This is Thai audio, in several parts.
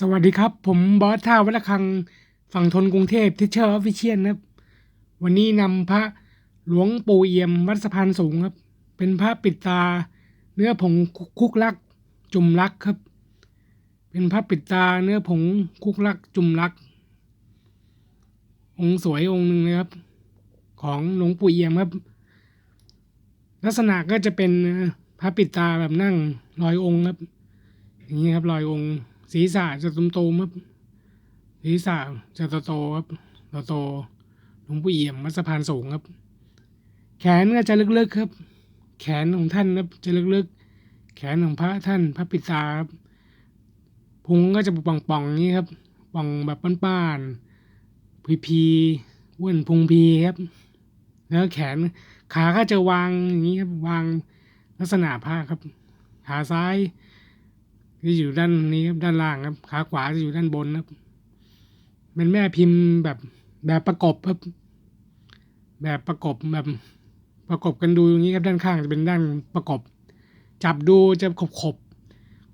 สวัสดีครับ ผมบอสท่าวัดระฆังฝั่งทนกรุงเทพทิเชอร์ออฟฟิเชียลครับ วันนี้นำพระหลวงปู่เอี่ยมวัดสะพานสูงครับ เป็นพระปิดตา เนื้อผงคุกลัก จุ่มลักครับ เป็นพระปิดตาเนื้อผงคุกลัก จุ่มลัก องค์สวยองค์หนึ่งเลยครับ ของหลวงปู่เอี่ยมครับ ลักษณะก็จะเป็นพระปิดตาแบบนั่งลอยองค์ครับ อย่างนี้ครับลอยองค์ ศีรษะจะตุ่มๆครับศีรษะจะโตๆครับโตๆหลวงปู่เอี่ยมวัดสะพานสูงครับ แขนก็จะลึกๆครับ แขนของท่านครับจะลึกๆ แขนของพระท่านพระปิตาครับพุงก็จะป่องๆนี้ครับป่องแบบป้านๆพีๆอ้วนพุงพีครับแล้วแขนขาก็จะวางอย่างนี้ครับวางลักษณะผ้าครับ ขาซ้าย จะอยู่ด้านนี้ครับด้านล่างครับ ขาขวาจะอยู่ด้านบนครับเป็นแม่พิมพ์แบบแบบประกบครับ แบบประกบแบบประกบกันดูอย่างนี้ครับด้านข้างจะเป็นด้านประกบ จับดูจะขบขบ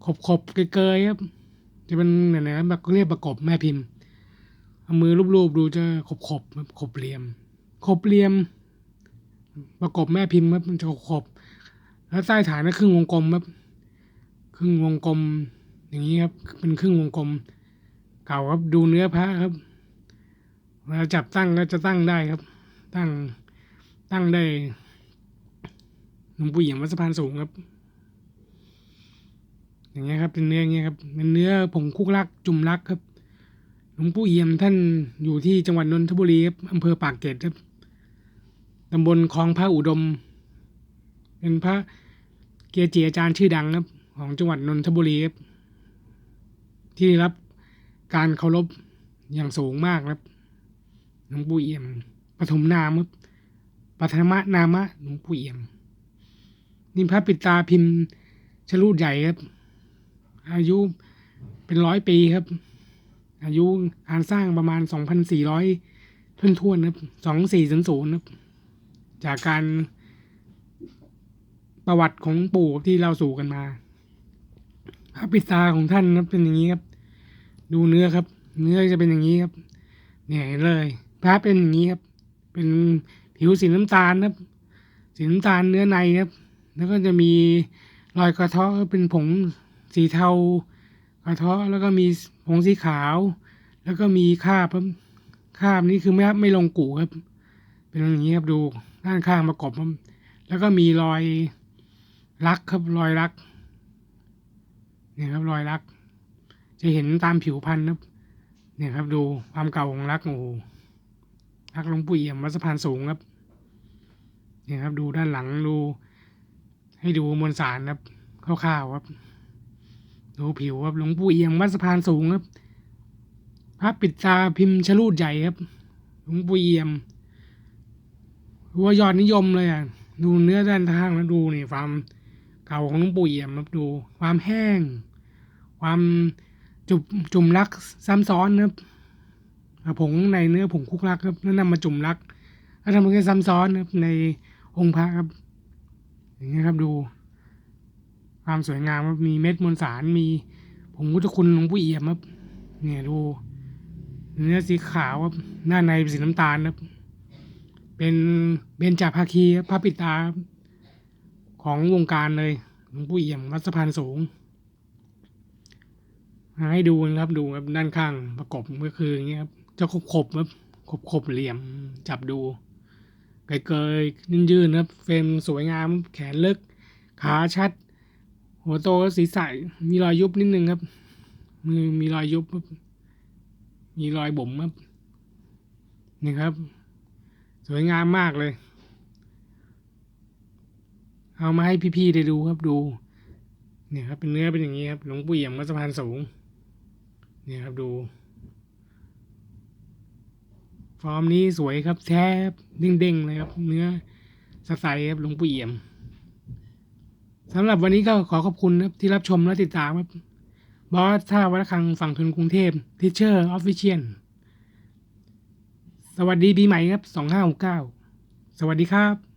ขบขบเกยๆครับ จะเป็นเนี่ยนะครับแบบเรียกประกบแม่พิมพ์เอามือรูปๆดูจะขบขบๆครับขบเหลี่ยม ขบเหลี่ยม ประกบแม่พิมพ์ครับมันจะขบแล้วใต้ฐานก็ครึ่งวงกลมครับ ครึ่งวงกลม อย่างนี้ครับเป็นครึ่งวงกลม เก่าครับดูเนื้อพระครับเวลาจับตั้งก็จะตั้งได้ครับ ตั้งตั้งได้หลวงปู่เอี่ยมวัดสะพานสูงครับ อย่างเงี้ยครับเป็นเนื้ออย่างเงี้ยครับเป็นเนื้อผงคุกลักจุ่มลักครับหลวงปู่เอี่ยมท่านอยู่ที่จังหวัดนนทบุรีครับอำเภอปากเกร็ดครับตำบลคลองพระอุดม เป็นพระเกจิอาจารย์ชื่อดังครับ ของจังหวัดนนทบุรีครับที่ได้รับการเคารพอย่างสูงมากครับหลวงปู่เอี่ยมปฐมนามครับปฐมนามะหลวงปู่เอี่ยมนี่พระปิตาพิมพ์ชลูดใหญ่ครับ อายุเป็นร้อยปีครับ อายุการสร้างประมาณสองพันสี่ร้อยทุ่นทวนๆครับสองสี่ศูนย์ศูนย์ครับ จากการประวัติของปู่ที่เราสู่กันมา พระปิตาของท่านนะเป็นอย่างนี้ครับ ดูเนื้อครับ เนื้อจะเป็นอย่างนี้ครับเนี่ยเลยพระเป็นอย่างนี้ครับ เป็นผิวสีน้ำตาลครับ สีน้ำตาลเนื้อในครับ แล้วก็จะมีรอยกระเทาะเป็นผงสีเทากระเทาะแล้วก็มีผงสีขาว แล้วก็มีคาบครับคาบนี้คือไม่ไม่ลงกูครับ เป็นอย่างนี้ครับดูด้านข้างประกบครับแล้วก็มีรอยรักครับรอยรัก เนี่ยครับรอยรัก จะเห็นตามผิวพันธุ์ครับเนี่ยครับ ดูความเก่าของรักโอ้โหรักหลงปู่เอี่ยมวัดสะพานสูงครับ เนี่ยครับ ดูด้านหลังดู ให้ดูมวลสารครับคร่าวๆครับ ดูผิวครับหลวงปู่เอี่ยมวัดสะพานสูงครับพระปิดตาพิมพ์ชลูดใหญ่ครับหลวงปู่เอี่ยมว่ายอดนิยมเลยอะดูเนื้อด้านข้างแล้วดูนี่ความ เก่าของลวงปู่เอี่ยมครับดูความแห้ง ความจุ่มจุ่มลักซ้ำซ้อนครับอะผงในเนื้อผงคุกลักครับแล้วนำมาจุ่มลักแล้วทำให้ซ้ำซ้อนครับในองค์พระครับ อย่างเงี้ยครับดู ความสวยงามครับมีเม็ดมวลสารมีผงพุทธคุณหลวงปู่เอี่ยมครับ เนี่ยดู เนื้อสีขาวครับหน้าในเป็นสีน้ำตาลครับ เป็นเบญจภาคีพระปิดตา ของวงการเลยหลวงปู่เอี่ยมวัดสะพานสูงให้ดูนะครับดูครับด้านข้างประกบก็คืออย่างเงี้ยครับจะขบขบครับขบขบเหลี่ยมจับดูเกยยๆยืนๆครับเฟรมสวยงามแขนลึก ขาชัด หัวโตศีรษะมีรอยยุบนิดนึงครับ มือมีรอยยุบครับมีรอยบ่มครับนี่ครับ สวยงามมากเลย เอามาให้พี่ๆได้ดูครับดูเนี่ยครับเป็นเนื้อเป็นอย่างนี้ครับหลวงปู่เอี่ยมวัดสะพานสูงเนี่ยครับดู ฟอร์มนี้สวยครับแทบเด้งๆเลยครับ เนื้อสใสครับหลวงปู่เอี่ยมสำหรับวันนี้ก็ขอขอบคุณครับที่รับชมและติดตามครับบอสท่าวัดระฆังฝั่งทนกรุงเทพทิเชอร์ออฟฟิเชียลสวัสดีปีใหม่ครับสองห้าหกเก้าสวัสดีครับ